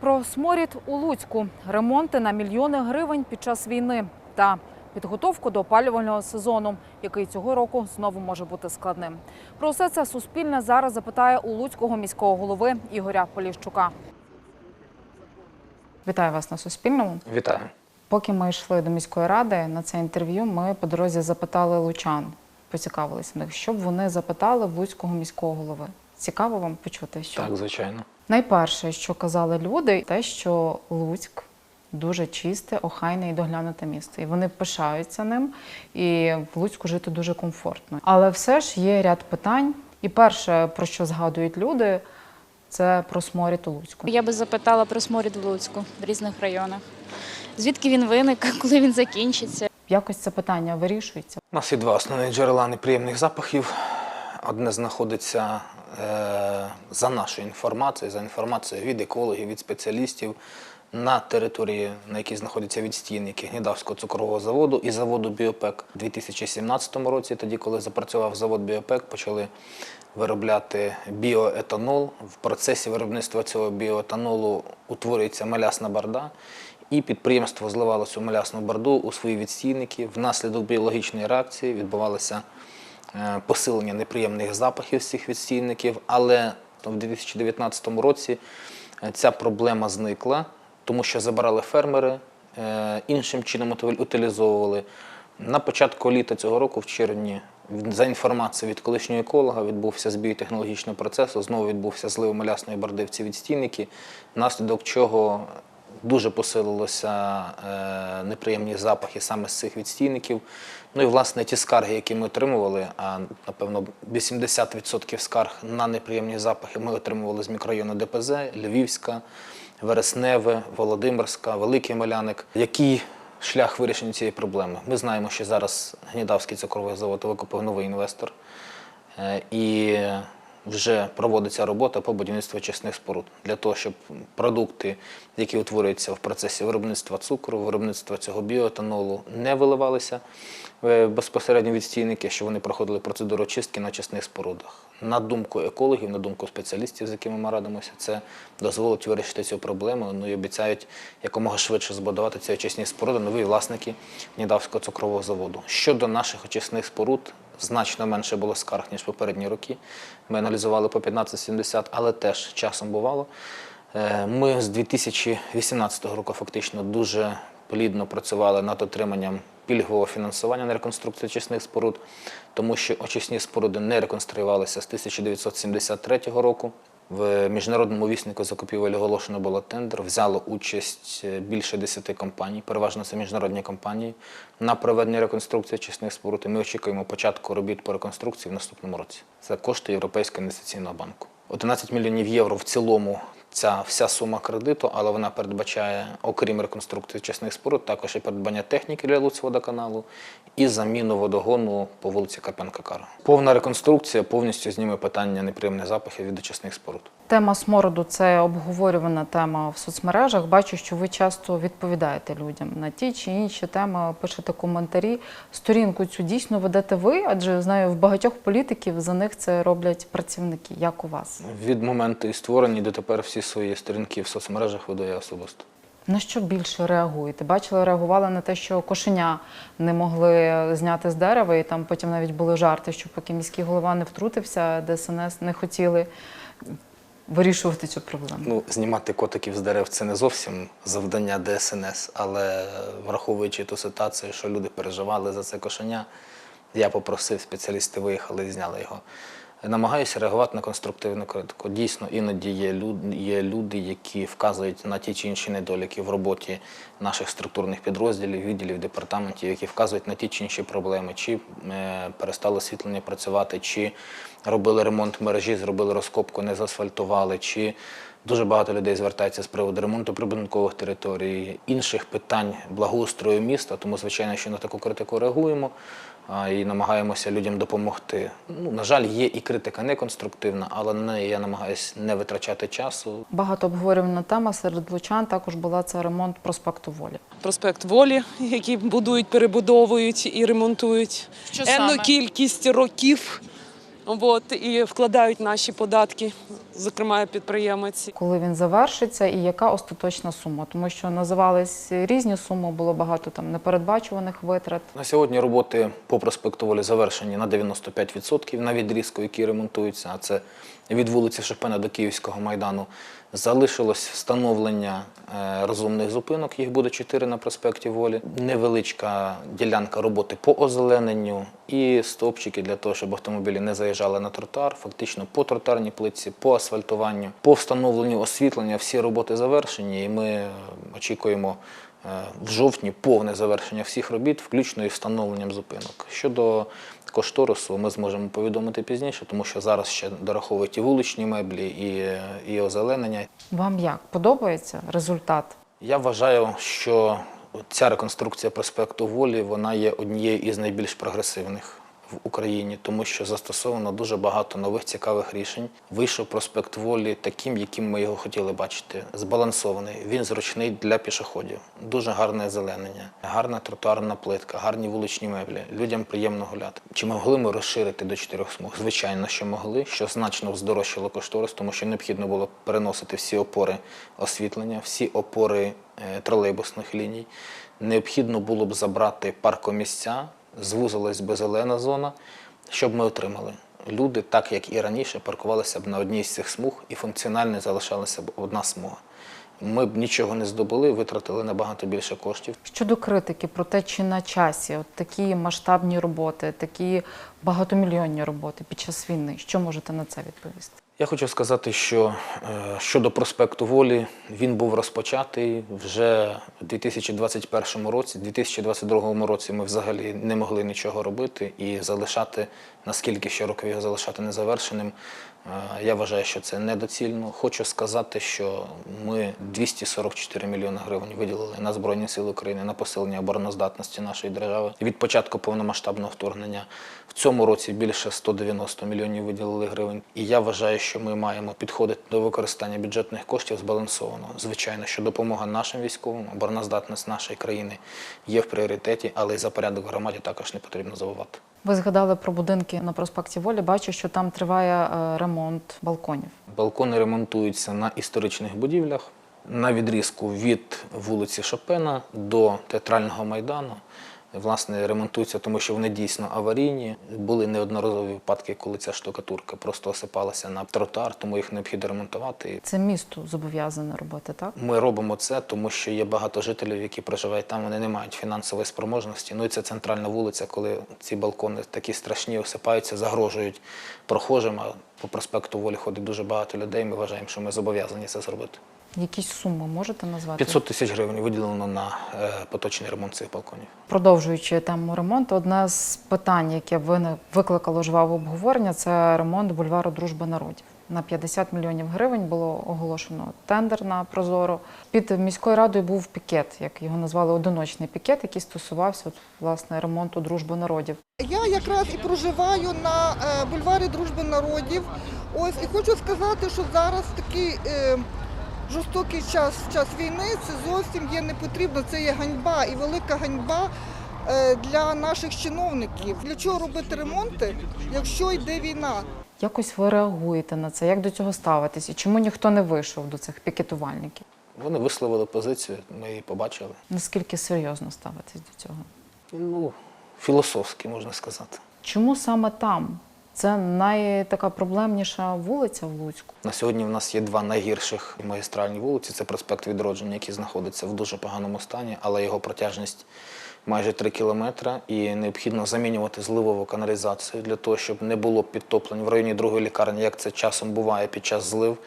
Про сморід у Луцьку, ремонти на мільйони гривень під час війни та підготовку до опалювального сезону, який цього року знову може бути складним. Про все це Суспільне зараз запитає у Луцького міського голови Ігоря Поліщука. Вітаю вас на Суспільному. Вітаю. Поки ми йшли до міської ради на це інтерв'ю, ми по дорозі запитали лучан, поцікавилися в них, що б вони запитали в Луцького міського голови. Цікаво вам почути, що Так, звичайно. Найперше, що казали люди, те, що Луцьк дуже чисте, охайне і доглянуте місто. І вони пишаються ним, і в Луцьку жити дуже комфортно. Але все ж є ряд питань. І перше, про що згадують люди, це про сморід у Луцьку. Я би запитала про сморід в Луцьку в різних районах. Звідки він виник, коли він закінчиться? Якось це питання вирішується. У нас є два основні джерела неприємних запахів. Одне знаходиться за нашою інформацією, за інформацією від екологів, від спеціалістів на території, на якій знаходяться відстійники Гнідавського цукрового заводу і заводу Біопек. У 2017 році, тоді, коли запрацював завод Біопек, почали виробляти біоетанол. В процесі виробництва цього біоетанолу утворюється малясна барда. І підприємство зливало цю малясну барду у свої відстійники. Внаслідок біологічної реакції відбувалося е, посилення неприємних запахів з цих відстійників. Але в 2019 році е, ця проблема зникла, тому що забирали фермери, е, іншим чином утил- утилізовували. На початку літа цього року, в червні, за інформацією від колишнього еколога, відбувся збій технологічного процесу, знову відбувся злив малясної барди в ці відстійники, внаслідок чого дуже посилилися е, неприємні запахи саме з цих відстійників. Ну і власне ті скарги, які ми отримували, а напевно 80% скарг на неприємні запахи ми отримували з мікрорайону ДПЗ, Львівська, Вересневе, Володимирська, Великий Меляник. Який шлях вирішення цієї проблеми? Ми знаємо, що зараз Гнідавський цукровий завод викупив новий інвестор. Е, І вже проводиться робота по будівництву очисних споруд для того, щоб продукти, які утворюються в процесі виробництва цукру, виробництва цього біоетанолу, не виливалися е, безпосередньо від стійники, що вони проходили процедуру очистки на очисних спорудах. На думку екологів, на думку спеціалістів, з якими ми радимося, це дозволить вирішити цю проблему. Ну і обіцяють якомога швидше збудувати ці очисні споруди нові власники Нідавського цукрового заводу. Щодо наших очисних споруд, значно менше було скарг, ніж попередні роки. Ми аналізували по 15-70, але теж часом бувало. Е, Ми з 2018 року фактично дуже плідно працювали над отриманням пільгового фінансування на реконструкцію очисних споруд, тому що очисні споруди не реконструювалися з 1973 року. В міжнародному віснику закупівель оголошено було тендер. Взяло участь е, більше 10 компаній, переважно це міжнародні компанії, на проведення реконструкції очисних споруд. Ми очікуємо початку робіт по реконструкції в наступному році. Це кошти Європейського інвестиційного банку. 11 мільйонів євро в цілому ця вся сума кредиту, але вона передбачає, окрім реконструкції чесних споруд, також і придбання техніки для Луцьводоканалу і заміну водогону по вулиці Карпенка Кара. Повна реконструкція повністю зніме питання неприємних запахів від очисних споруд. Тема смороду це обговорювана тема в соцмережах. Бачу, що ви часто відповідаєте людям на ті чи інші теми, пишете коментарі. Сторінку цю дійсно ведете ви, адже знаю, в багатьох політиків за них це роблять працівники. Як у вас? Від моменту і створення дотепер всі свої сторінки в соцмережах веду я особисто. На що більше реагуєте? Бачили, реагували на те, що кошеня не могли зняти з дерева, і там потім навіть були жарти, що поки міський голова не втрутився, ДСНС не хотіли вирішувати цю проблему. Ну, знімати котиків з дерев це не зовсім завдання ДСНС, але враховуючи ту ситуацію, що люди переживали за це кошеня, я попросив, спеціалісти виїхали і зняли його. Намагаюся реагувати на конструктивну критику. Дійсно, іноді є люди, є люди, які вказують на ті чи інші недоліки в роботі наших структурних підрозділів, відділів, департаментів, які вказують на ті чи інші проблеми, чи е, перестало освітлення працювати, чи робили ремонт мережі, зробили розкопку, не заасфальтували, чи дуже багато людей звертається з приводу ремонту прибудинкових територій, інших питань благоустрою міста. Тому, звичайно, що на таку критику реагуємо і намагаємося людям допомогти. Ну, на жаль, є і критика неконструктивна, але на неї я намагаюся не витрачати часу. Багато обговорювана тема серед лучан також була це ремонт проспекту волі. проспект Волі, який будують, перебудовують і ремонтують Що енну саме? кількість років. От, і вкладають наші податки зокрема підприємець. Коли він завершиться, і яка остаточна сума? Тому що називались різні суми, було багато там непередбачуваних витрат. На сьогодні роботи по проспекту завершені на 95% на відрізку, які ремонтуються. а це від вулиці Шопена до Київського майдану. Залишилось встановлення е, розумних зупинок, їх буде 4 на проспекті Волі. Невеличка ділянка роботи по озелененню і стовпчики для того, щоб автомобілі не заїжджали на тротуар, фактично по тротуарній плитці, по асфальтуванню, по встановленню освітлення. Всі роботи завершені, і ми очікуємо е, в жовтні повне завершення всіх робіт, включно із встановленням зупинок. Щодо кошторису, ми зможемо повідомити пізніше, тому що зараз ще дораховують і вуличні меблі, і, і озеленення. Вам як подобається результат? Я вважаю, що ця реконструкція проспекту Волі вона є однією із найбільш прогресивних в Україні, тому що застосовано дуже багато нових цікавих рішень. Вийшов проспект Волі таким, яким ми його хотіли бачити. Збалансований. Він зручний для пішоходів. Дуже гарне озеленення, гарна тротуарна плитка, гарні вуличні меблі. Людям приємно гуляти. Чи могли ми розширити до чотирьох смуг? Звичайно, що могли, що значно здорожчало кошторис, тому що необхідно було переносити всі опори освітлення, всі опори е, тролейбусних ліній. Необхідно було б забрати паркомісця, звузилась би зелена зона, щоб ми отримали. Люди, так як і раніше, паркувалися б на одній з цих смуг і функціонально залишалася б одна смуга. Ми б нічого не здобули, витратили набагато більше коштів. Щодо критики про те, чи на часі от такі масштабні роботи, такі багатомільйонні роботи під час війни, що можете на це відповісти? Я хочу сказати, що е, щодо проспекту Волі, він був розпочатий вже у 2021 році. У 2022 році ми взагалі не могли нічого робити і залишати, наскільки ще років його залишати незавершеним. Я вважаю, що це недоцільно. Хочу сказати, що ми 244 мільйони гривень виділили на Збройні Сили України на посилення обороноздатності нашої держави від початку повномасштабного вторгнення. В цьому році більше 190 мільйонів виділили гривень. І я вважаю, що ми маємо підходити до використання бюджетних коштів збалансовано. Звичайно, що допомога нашим військовим, обороноздатність нашої країни є в пріоритеті, але й за порядок громаді також не потрібно забувати. Ви згадали про будинки на проспекті Волі. Бачу, що там триває е, ремонт балконів. Балкони ремонтуються на історичних будівлях на відрізку від вулиці Шопена до театрального майдану. Власне, ремонтуються, тому що вони дійсно аварійні. Були неодноразові випадки, коли ця штукатурка просто осипалася на тротуар, тому їх необхідно ремонтувати. Це місто зобов'язане робити, так? Ми робимо це, тому що є багато жителів, які проживають там, вони не мають фінансової спроможності. Ну і це центральна вулиця, коли ці балкони такі страшні осипаються, загрожують прохожим. А по проспекту Волі ходить дуже багато людей. Ми вважаємо, що ми зобов'язані це зробити. Якісь суми можете назвати? 500 тисяч гривень виділено на е, поточний ремонт цих балконів. Продовжуючи тему ремонту, одне з питань, яке викликало жваве обговорення, це ремонт бульвару Дружби народів. На 50 мільйонів гривень було оголошено тендер на Прозоро. Під міською радою був пікет, як його назвали, одиночний пікет, який стосувався от, власне ремонту дружби народів. Я якраз і проживаю на е, бульварі Дружби народів. Ось і хочу сказати, що зараз такий е, жорстокий час, час війни, це зовсім є не потрібно. Це є ганьба і велика ганьба е, для наших чиновників. Для чого робити ремонти, якщо йде війна? Якось ви реагуєте на це? Як до цього ставитесь? І чому ніхто не вийшов до цих пікетувальників? Вони висловили позицію, ми її побачили. Наскільки серйозно ставитесь до цього? Ну, філософськи, можна сказати. Чому саме там? Це найтака проблемніша вулиця в Луцьку. На сьогодні в нас є два найгірших магістральні вулиці. Це проспект Відродження, який знаходиться в дуже поганому стані, але його протяжність майже 3 кілометри. І необхідно замінювати зливову каналізацію для того, щоб не було підтоплень в районі другої лікарні, як це часом буває під час злив.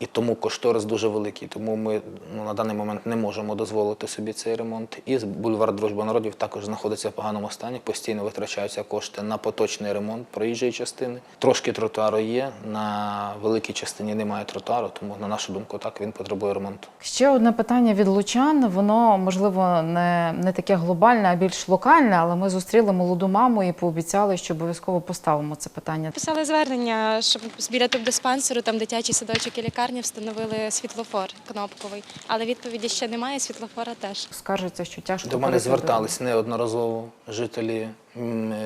І тому кошторис дуже великий. Тому ми ну, на даний момент не можемо дозволити собі цей ремонт. І бульвар Дружби народів також знаходиться в поганому стані. Постійно витрачаються кошти на поточний ремонт проїжджої частини. Трошки тротуару є. На великій частині немає тротуару, тому на нашу думку, так він потребує ремонту. Ще одне питання від лучан. Воно можливо не, не таке глобальне, а більш локальне, але ми зустріли молоду маму і пообіцяли, що обов'язково поставимо це питання. Писали звернення, щоб біля тубдиспансеру, там дитячий садочок і лікарня, лікарні встановили світлофор кнопковий, але відповіді ще немає. Світлофора теж. Скаржиться, що тяжко До мене звертались неодноразово жителі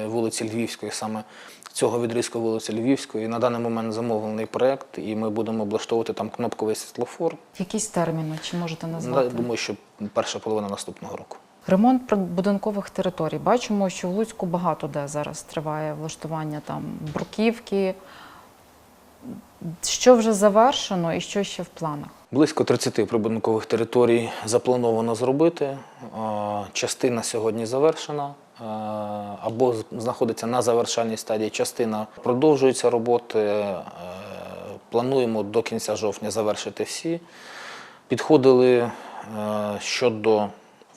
вулиці Львівської, саме цього відрізку вулиці Львівської. На даний момент замовлений проект, і ми будемо облаштовувати там кнопковий світлофор. Якісь терміни, чи можете Я назвати? думаю, що перша половина наступного року. Ремонт прибудинкових територій. Бачимо, що в Луцьку багато де зараз триває влаштування там бруківки. Що вже завершено і що ще в планах? Близько 30 прибудинкових територій заплановано зробити. Частина сьогодні завершена або знаходиться на завершальній стадії. Частина продовжується роботи. Е, Плануємо до кінця жовтня завершити всі. Підходили е, щодо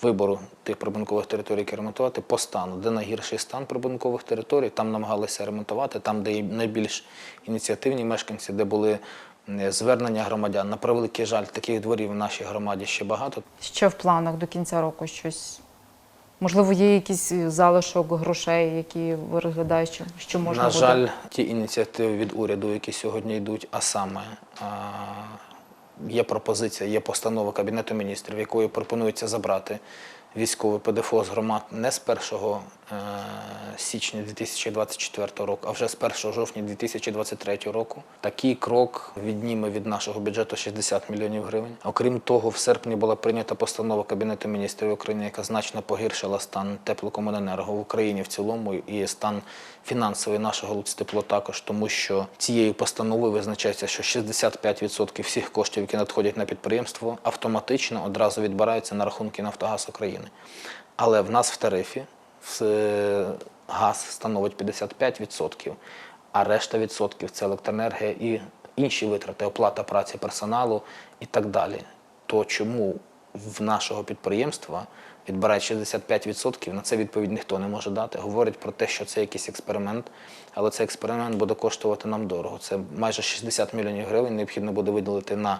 вибору тих прибудинкових територій, які ремонтувати по стану, де найгірший стан прибудинкових територій, там намагалися ремонтувати, там, де найбільш ініціативні мешканці, де були е, звернення громадян. На превеликий жаль, таких дворів в нашій громаді ще багато. Ще в планах до кінця року щось. Можливо, є якийсь залишок грошей, які ви розглядаєте, що, що можна На буде? жаль, ті ініціативи від уряду, які сьогодні йдуть, а саме а, є пропозиція, є постанова Кабінету міністрів, якою пропонується забрати військове ПДФО з громад не з 1 е, січня 2024 року, а вже з 1 жовтня 2023 року. Такий крок відніме від нашого бюджету 60 мільйонів гривень. Окрім того, в серпні була прийнята постанова Кабінету міністрів України, яка значно погіршила стан теплокомуненерго в Україні в цілому і стан фінансовий нашого Луцтепло також, тому що цією постановою визначається, що 65% всіх коштів, які надходять на підприємство, автоматично одразу відбираються на рахунки Нафтогаз України. Але в нас в тарифі е, газ становить 55%, а решта відсотків це електроенергія і інші витрати, оплата праці персоналу і так далі. То чому в нашого підприємства відбирають 65%, на це відповідь ніхто не може дати. Говорять про те, що це якийсь експеримент, але цей експеримент буде коштувати нам дорого. Це майже 60 мільйонів гривень необхідно буде виділити на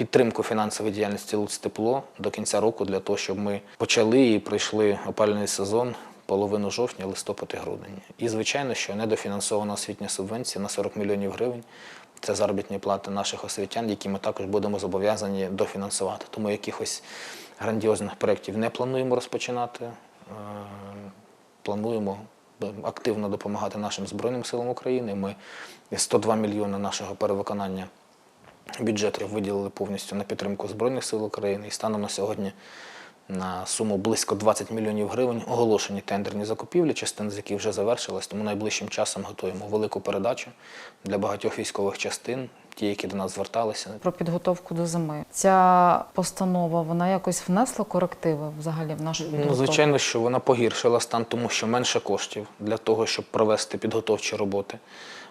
підтримку фінансової діяльності Луцтепло до кінця року для того, щоб ми почали і пройшли опалювальний сезон половину жовтня, листопад і грудень. І звичайно, що недофінансована освітня субвенція на 40 мільйонів гривень. Це заробітні плати наших освітян, які ми також будемо зобов'язані дофінансувати. Тому якихось грандіозних проєктів не плануємо розпочинати. Е, Плануємо активно допомагати нашим Збройним силам України. Ми 102 мільйони нашого перевиконання бюджету виділили повністю на підтримку Збройних сил України. І станом на сьогодні на суму близько 20 мільйонів гривень оголошені тендерні закупівлі, частина з яких вже завершилась, тому найближчим часом готуємо велику передачу для багатьох військових частин, ті, які до нас зверталися. Про підготовку до зими. Ця постанова вона якось внесла корективи взагалі в нашу підготовку? Ну, звичайно, що вона погіршила стан, тому що менше коштів для того, щоб провести підготовчі роботи.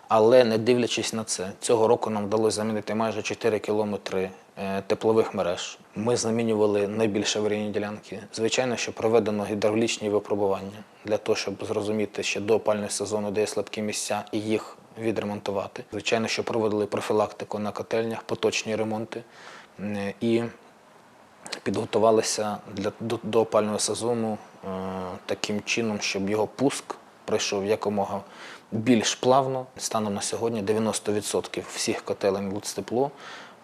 Але не дивлячись на це, цього року нам вдалося замінити майже 4 кілометри е, теплових мереж. Ми замінювали найбільш аварійні ділянки. Звичайно, що проведено гідравлічні випробування для того, щоб зрозуміти ще до опального сезону, де є слабкі місця, і їх відремонтувати. Звичайно, що проводили профілактику на котельнях, поточні ремонти. Е, І підготувалися для, до, до опального сезону е, таким чином, щоб його пуск пройшов якомога більш плавно. Станом на сьогодні 90% всіх котелень Луцтепло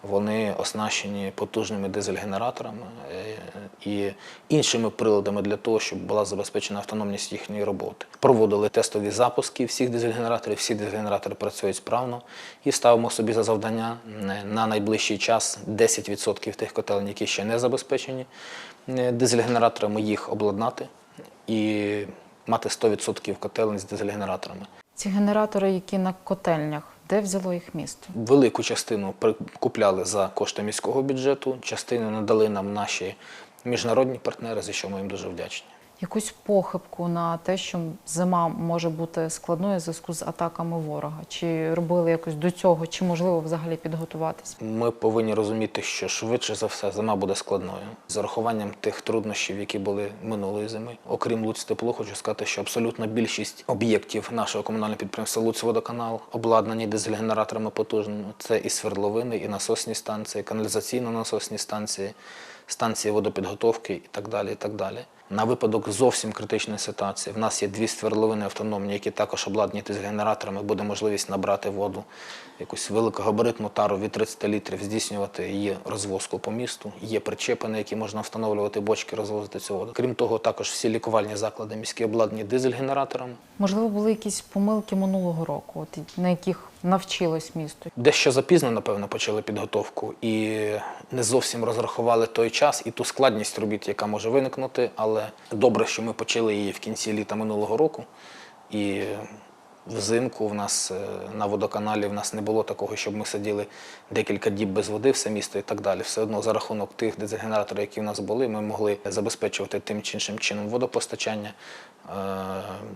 вони оснащені потужними дизель-генераторами е, і іншими приладами для того, щоб була забезпечена автономність їхньої роботи. Проводили тестові запуски всіх дизель-генераторів, всі дизель-генератори працюють справно і ставимо собі за завдання е, на найближчий час 10% тих котелень, які ще не забезпечені е, дизель-генераторами, їх обладнати і мати 100% котелень з дизель-генераторами. Ці генератори, які на котельнях, де взяло їх місто? Велику частину купляли за кошти міського бюджету, частину надали нам наші міжнародні партнери, за що ми їм дуже вдячні. Якусь похибку на те, що зима може бути складною в зв'язку з атаками ворога? Чи робили якось до цього, чи можливо взагалі підготуватися? Ми повинні розуміти, що швидше за все зима буде складною. З урахуванням тих труднощів, які були минулої зими. Окрім Луцтепло, хочу сказати, що абсолютна більшість об'єктів нашого комунального підприємства Луцводоканал обладнані дизель-генераторами потужними. Це і свердловини, і насосні станції, каналізаційно-насосні станції, станції водопідготовки і так далі. І так далі. На випадок зовсім критичної ситуації в нас є дві сверловини автономні, які також обладнані з генераторами. Буде можливість набрати воду, якусь великогабаритну тару від 30 літрів, здійснювати її розвозку по місту. Є причепи, на які можна встановлювати бочки, розвозити цю воду. Крім того, також всі лікувальні заклади міські обладнані дизель-генераторами. Можливо, були якісь помилки минулого року, от, на яких навчилось місто. Дещо запізно, напевно, почали підготовку і не зовсім розрахували той час і ту складність робіт, яка може виникнути. Але добре, що ми почали її в кінці літа минулого року. І взимку в нас е, на водоканалі в нас не було такого, щоб ми сиділи декілька діб без води, все місто і так далі. Все одно за рахунок тих дизель-генераторів, які в нас були, ми могли забезпечувати тим чи іншим чином водопостачання. Е,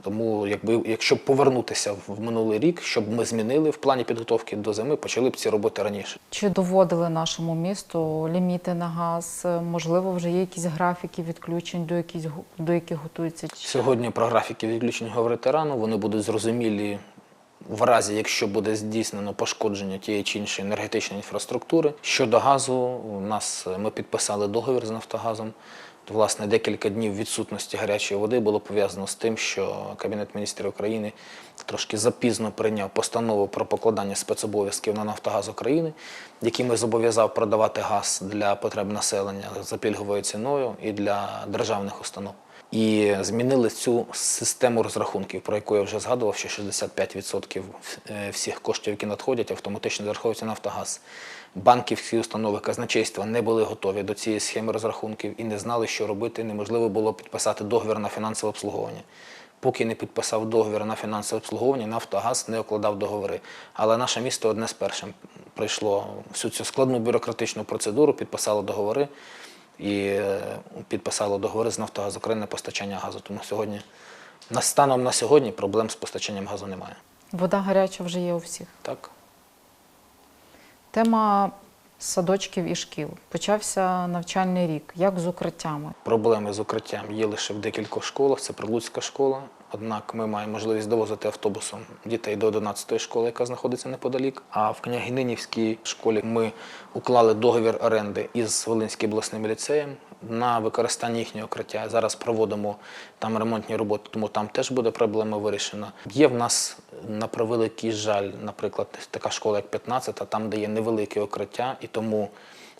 Тому, якби, якщо повернутися в минулий рік, щоб ми змінили в плані підготовки до зими, почали б ці роботи раніше. Чи доводили нашому місту ліміти на газ? Можливо, вже є якісь графіки відключень, до, гу- до яких готуються? Сьогодні про графіки відключень говорити рано, вони будуть зрозумілі в разі, якщо буде здійснено пошкодження тієї чи іншої енергетичної інфраструктури. Щодо газу, у нас е, ми підписали договір з Нафтогазом. То, власне, декілька днів відсутності гарячої води було пов'язано з тим, що Кабінет міністрів України трошки запізно прийняв постанову про покладання спецобов'язків на Нафтогаз України, якими зобов'язав продавати газ для потреб населення за пільговою ціною і для державних установ. І змінили цю систему розрахунків, про яку я вже згадував, що 65% е, всіх коштів, які надходять, автоматично зараховуються на Нафтогаз. Банківські установи казначейства не були готові до цієї схеми розрахунків і не знали, що робити. Неможливо було підписати договір на фінансове обслуговування. Поки не підписав договір на фінансове обслуговування, Нафтогаз не укладав договори. Але наше місто одне з першим пройшло всю цю складну бюрократичну процедуру, підписало договори і е, підписало договори з Нафтогаз України на постачання газу. Тому сьогодні, на станом на сьогодні, проблем з постачанням газу немає. Вода гаряча вже є у всіх. Так? Тема садочків і шкіл. Почався навчальний рік. Як з укриттями? Проблеми з укриттям є лише в декількох школах. Це Прилуцька школа. Однак ми маємо можливість довозити автобусом дітей до 11-ї школи, яка знаходиться неподалік. А в Княгининівській школі ми уклали договір оренди із Волинським обласним ліцеєм на використання їхнього укриття. Зараз проводимо там ремонтні роботи, тому там теж буде проблема вирішена. Є в нас на превеликий жаль, наприклад, така школа, як 15, там, де є невелике укриття, і тому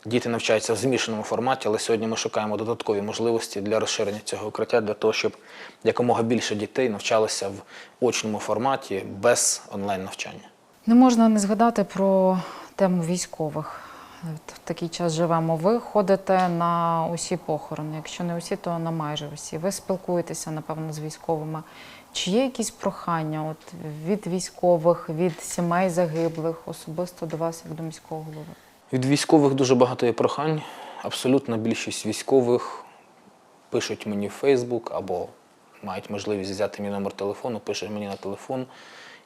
Діти навчаються в змішаному форматі, але сьогодні ми шукаємо додаткові можливості для розширення цього укриття, для того, щоб якомога більше дітей навчалося в очному форматі без онлайн-навчання. Не можна не згадати про тему військових. В такий час живемо. Ви ходите на усі похорони. Якщо не усі, то на майже усі. Ви спілкуєтеся, напевно, з військовими. Чи є якісь прохання от, від військових, від сімей загиблих, особисто до вас, як до міського голови? Від військових дуже багато є прохань. Абсолютна більшість військових пишуть мені в Фейсбук або мають можливість взяти мій номер телефону, пишуть мені на телефон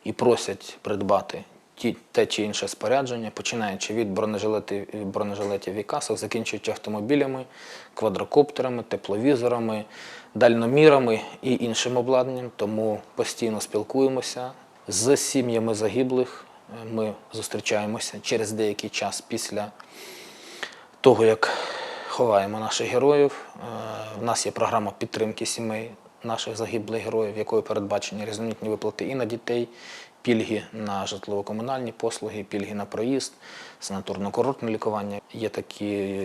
і просять придбати те чи інше спорядження, починаючи від бронежилетів, бронежилетів і касок, закінчуючи автомобілями, квадрокоптерами, тепловізорами, дальномірами і іншим обладнанням. Тому постійно спілкуємося з сім'ями загиблих. Ми зустрічаємося через деякий час після того, як ховаємо наших героїв. Е, В нас є програма підтримки сімей наших загиблих героїв, якою передбачені різноманітні виплати і на дітей, пільги на житлово-комунальні послуги, пільги на проїзд, санаторно-курортне лікування. Є такі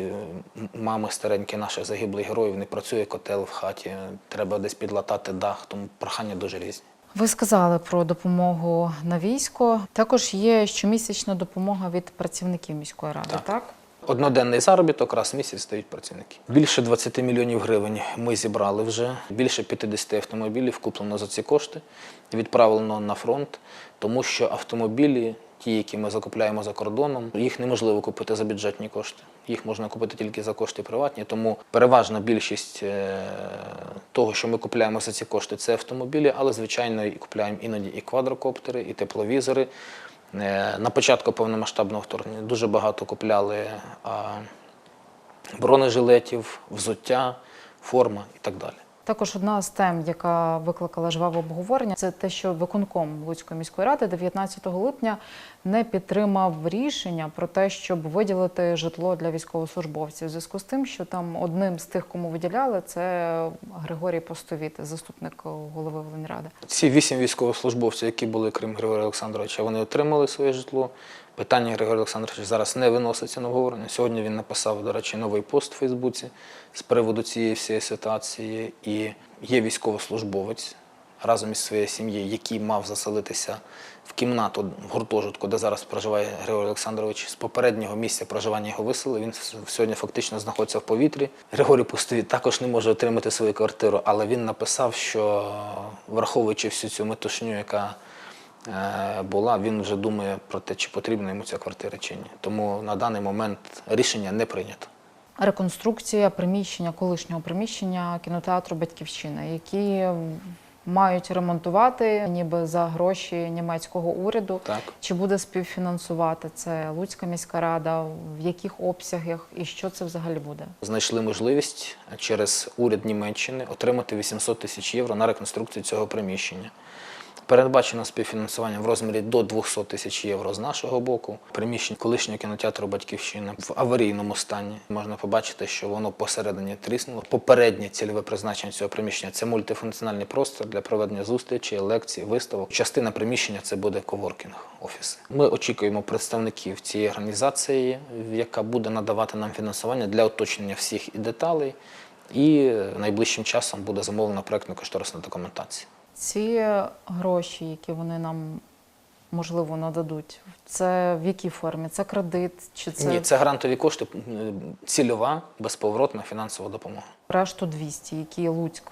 мами старенькі наших загиблих героїв, не працює котел в хаті, треба десь підлатати дах, тому прохання дуже різні. Ви сказали про допомогу на військо. Також є щомісячна допомога від працівників міської ради, так? Так. Одноденний заробіток раз в місяць стають працівники. Більше 20 мільйонів гривень ми зібрали вже. Більше 50 автомобілів куплено за ці кошти, відправлено на фронт, тому що автомобілі, ті, які ми закупляємо за кордоном, їх неможливо купити за бюджетні кошти. Їх можна купити тільки за кошти приватні. Тому переважна більшість е, того, що ми купляємо за ці кошти, це автомобілі, але звичайно і купляємо іноді і квадрокоптери, і тепловізори. Е, На початку повномасштабного вторгнення дуже багато купляли бронежилетів, взуття, форма і так далі. Також одна з тем, яка викликала жваве обговорення, це те, що виконком Луцької міської ради 19 липня не підтримав рішення про те, щоб виділити житло для військовослужбовців. У зв'язку з тим, що там одним з тих, кому виділяли, це Григорій Постовіт, заступник голови Волиньради. Ці вісім військовослужбовців, які були, крім Григорія Олександровича, вони отримали своє житло. Питання Григорія Олександровича зараз не виноситься на обговорення. Сьогодні він написав, до речі, новий пост у Фейсбуці з приводу цієї всієї ситуації. І є військовослужбовець разом із своєю сім'єю, який мав заселитися в кімнату в гуртожитку, де зараз проживає Григорій Олександрович. З попереднього місця проживання його виселили. Він сьогодні фактично знаходиться в повітрі. Григорій Пустовіт також не може отримати свою квартиру, але він написав, що враховуючи всю цю метушню, яка е, була, він вже думає про те, чи потрібна йому ця квартира чи ні. Тому на даний момент рішення не прийнято. Реконструкція приміщення, колишнього приміщення кінотеатру Батьківщина, які мають ремонтувати ніби за гроші німецького уряду. Так. Чи буде співфінансувати це Луцька міська рада, в яких обсягах і що це взагалі буде? Знайшли можливість через уряд Німеччини отримати 800 тисяч євро на реконструкцію цього приміщення. Передбачено співфінансування в розмірі до 200 тисяч євро з нашого боку. Приміщення колишнього кінотеатру Батьківщина в аварійному стані. Можна побачити, що воно посередині тріснуло. Попереднє цільове призначення цього приміщення це мультифункціональний простір для проведення зустрічей, лекцій, виставок. Частина приміщення це буде коворкінг офіси. Ми очікуємо представників цієї організації, яка буде надавати нам фінансування для уточнення всіх і деталей. І найближчим часом буде замовлена проєктно-кошторисна документація. Ці гроші, які вони нам можливо нададуть, це в якій формі? Це кредит чи це, Ні, це грантові кошти, цільова, безповоротна фінансова допомога. решту 200, які Луцьк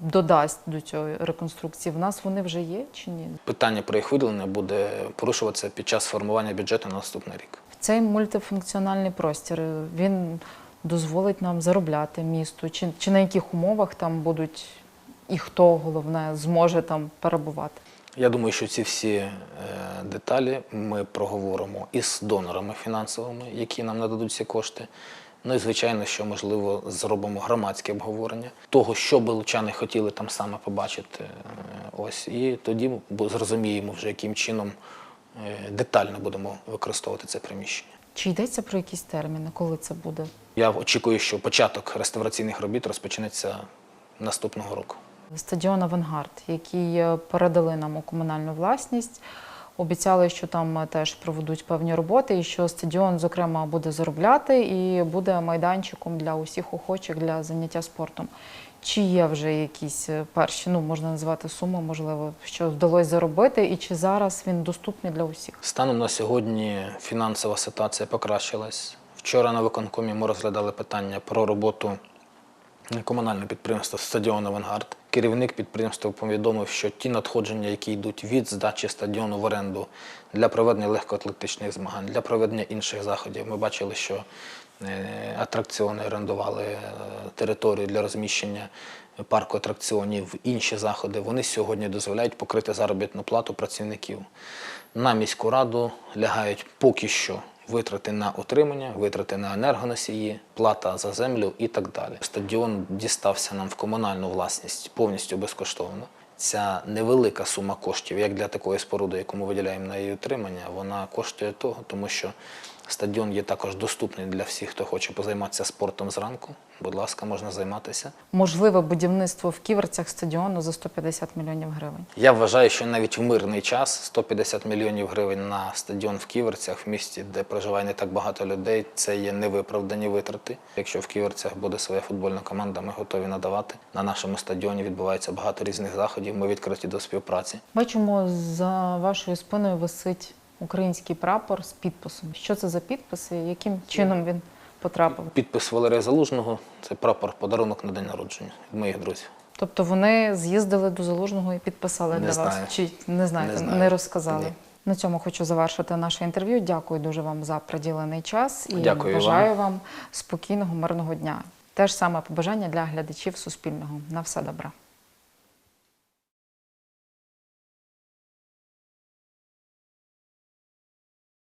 додасть до цієї реконструкції? В нас вони вже є чи ні? Питання про їх виділення буде порушуватися під час формування бюджету на наступний рік. Цей мультифункціональний простір він дозволить нам заробляти місту, чи, чи на яких умовах там будуть і хто головне зможе там перебувати? Я думаю, що ці всі е, деталі ми проговоримо із донорами фінансовими, які нам нададуть ці кошти. Ну і звичайно, що можливо зробимо громадське обговорення того, що би лучани хотіли там саме побачити. Е, Ось і тоді зрозуміємо вже, яким чином е, детально будемо використовувати це приміщення. Чи йдеться про якісь терміни, коли це буде? Я очікую, що початок реставраційних робіт розпочнеться наступного року. Стадіон Авангард, який е, передали нам у комунальну власність. Обіцяли, що там е, теж проведуть певні роботи, і що стадіон, зокрема, буде заробляти і буде майданчиком для усіх охочих для заняття спортом. Чи є вже якісь е, перші, ну можна назвати суми, можливо, що вдалося заробити, і чи зараз він доступний для усіх? Станом на сьогодні фінансова ситуація покращилась. Вчора на виконкомі ми розглядали питання про роботу комунального підприємства Стадіон Авангард. Керівник підприємства повідомив, що ті надходження, які йдуть від здачі стадіону в оренду для проведення легкоатлетичних змагань, для проведення інших заходів, ми бачили, що е, атракціони орендували е, територію для розміщення парку атракціонів, інші заходи. Вони сьогодні дозволяють покрити заробітну плату працівників. На міську раду лягають поки що витрати на утримання, витрати на енергоносії, плата за землю і так далі. Стадіон дістався нам в комунальну власність повністю безкоштовно. Ця невелика сума коштів, як для такої споруди, яку ми виділяємо на її утримання, вона коштує того, тому що стадіон є також доступний для всіх, хто хоче позайматися спортом зранку. Будь ласка, можна займатися. Можливе будівництво в ківерцях стадіону за 150 мільйонів гривень. Я вважаю, що навіть в мирний час 150 мільйонів гривень на стадіон в Ківерцях, в місті, де проживає не так багато людей, це є невиправдані витрати. Якщо в Ківерцях буде своя футбольна команда, ми готові надавати. На нашому стадіоні відбувається багато різних заходів. Ми відкриті до співпраці. Бачимо, за вашою спиною висить український прапор з підписом. Що це за підпис і яким чином він потрапив? Підпис Валерія Залужного це прапор подарунок на день народження від моїх друзів. Тобто вони з'їздили до залужного і підписали Не для знаю. вас? Чи не знаєте, Не не, розказали? Ні. На цьому хочу завершити наше інтерв'ю. Дякую дуже вам за приділений час і Дякую бажаю вам спокійного, мирного дня. Те ж саме побажання для глядачів Суспільного. На все добре.